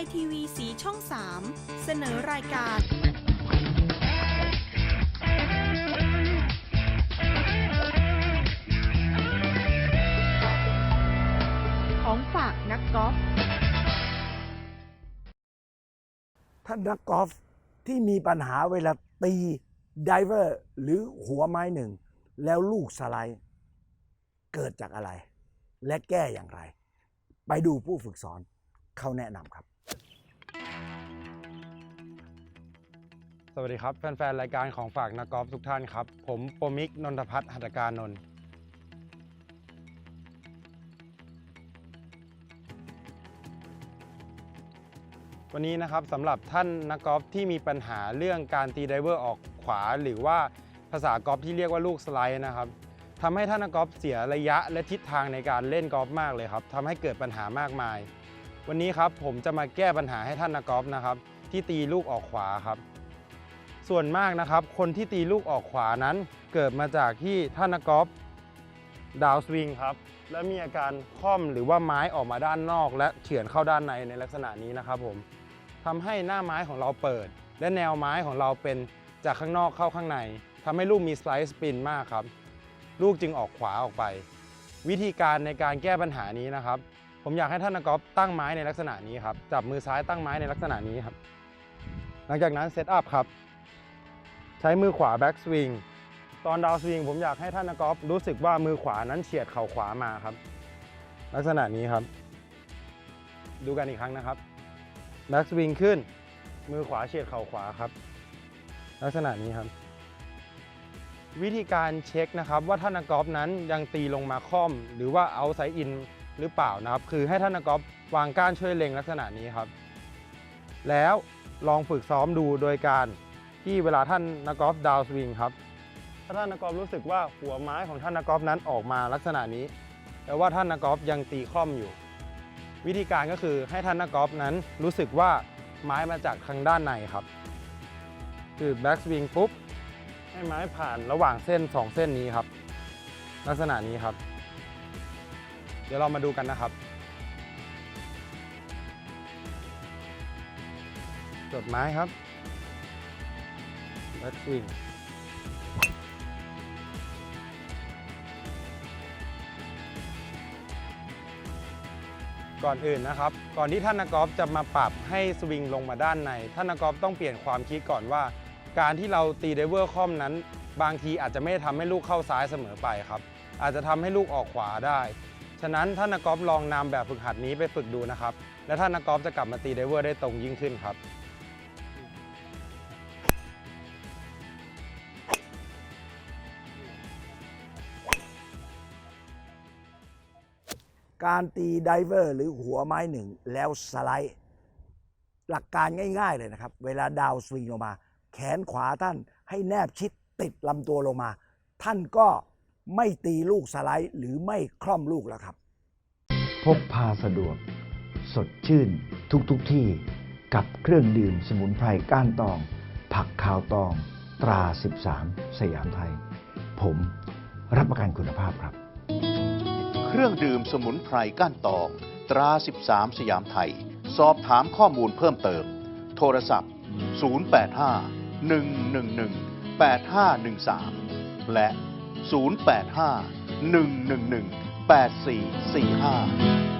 ยทีวีสีช่อง 3 เสนอรายการ ของฝากนักกอล์ฟ ท่านนักกอล์ฟที่มีปัญหาเวลาตีไดเวอร์หรือหัวไม้หนึ่ง แล้วลูกสไลด์ เกิดจากอะไร และแก้อย่างไร ไปดูผู้ฝึกสอนเขาแนะนำครับ สวัสดีครับ แฟนๆ รายการของฝากนักกอล์ฟทุกท่านครับ ผมโปรมิกนนทพัฒน์หัตถการนนท์วันนี้นะครับสำหรับท่านนักกอล์ฟที่มีปัญหาเรื่องการตีไดเวอร์ออกขวา หรือว่าภาษากอล์ฟที่เรียกว่าลูกสไลด์นะครับทำให้ท่านนักกอล์ฟเสียระยะและทิศทางในการเล่นกอล์ฟมากเลยครับทำให้เกิดปัญหามากมาย วันนี้ครับผมจะมาแก้ปัญหาให้ท่านนักกอล์ฟนะครับที่ตีลูกออกขวาครับ ส่วนมากนะครับ คนที่ตีลูกออกขวานั้นเกิดมาจากที่ท่านนักกอล์ฟดาวสวิงครับ และมีอาการค่อมหรือว่าไม้ออกมาด้านนอก และเฉือนเข้าด้านในในลักษณะนี้นะครับผมทำให้หน้าไม้ของเราเปิด และแนวไม้ของเราเป็นจากข้างนอกเข้าข้างในทำให้ลูกมีสไลด์สปินมากครับ ลูกจึงออกขวาออกไป วิธีการในการแก้ปัญหานี้นะครับ ผมอยากให้ท่านนักกอล์ฟตั้งไม้ในลักษณะนี้ครับ จับมือซ้ายตั้งไม้ในลักษณะนี้ครับ หลังจากนั้นเซตอัพครับ ใช้มือขวาแบ็กสวิงตอนดาวสวิงผมอยากให้ท่านนักกอล์ฟรู้สึกว่ามือขวานั้นเฉียดเข่าขวามาครับ ลักษณะนี้ครับ ดูกันอีกครั้งนะครับแบ็กสวิงขึ้น มือขวาเฉียดเข่าขวาครับ ลักษณะนี้ครับ วิธีการเช็คนะครับ ว่าท่านนักกอล์ฟนั้นยังตีลงมาค่อม หรือว่าเอาไซอินหรือเปล่านะครับ คือให้ท่านนักกอล์ฟวางก้านช่วยเล็งลักษณะนี้ครับ แล้วลองฝึกซ้อมดูโดยการ ที่เวลาท่านนักกอล์ฟดาวสวิงครับถ้าท่านนักกอล์ฟรู้สึกว่าหัวไม้ของท่านนักกอล์ฟนั้นออกมาลักษณะนี้แปลว่าท่านนักกอล์ฟยังตีคล่อมอยู่ วิธีการก็คือให้ท่านนักกอล์ฟนั้นรู้สึกว่าไม้มาจากทางด้านในครับ คือแบ็กสวิงปุ๊บให้ไม้ผ่านระหว่างเส้น 2 เส้นนี้ครับ ลักษณะนี้ครับ เดี๋ยวเรามาดูกันนะครับ จดไม้ครับ แบ็กสวิงก่อนอื่นนะครับ ก่อนที่ท่านนักกอล์ฟจะมาปรับให้สวิงลงมาด้านใน ท่านนักกอล์ฟต้องเปลี่ยนความคิดก่อนว่า การที่เราตีไดเวอร์คอมนั้น บางทีอาจจะไม่ได้ทำให้ลูกเข้าซ้ายเสมอไปครับ อาจจะทำให้ลูกออกขวาได้ ฉะนั้นท่านนักกอล์ฟลองนำแบบฝึกหัดนี้ไปฝึกดูนะครับ และท่านนักกอล์ฟจะกลับมาตีไดเวอร์ได้ตรงยิ่งขึ้นครับ การตีไดเวอร์หรือหัวไม้หนึ่งแล้วสไลด์ หลักการง่าย ๆเลยนะครับ เวลาดาวสวิงลงมา แขนขวาท่านให้แนบชิดติดลำตัวลงมา ท่านก็ไม่ตีลูกสไลด์หรือไม่คล่อมลูกแล้วครับ พกพาสะดวก สดชื่น ทุกทุกที่กับเครื่องดื่มสมุนไพรก้านตอง ผักขาวตอง ตรา 13 สยามไทย ผมรับประกันคุณภาพครับ รื่องดื่มสมุนไพรก้านตองตรา 13 สยามไทย สอบถามข้อมูลเพิ่มเติม โทรศัพท์ 085 111 8513 และ 085 111 8445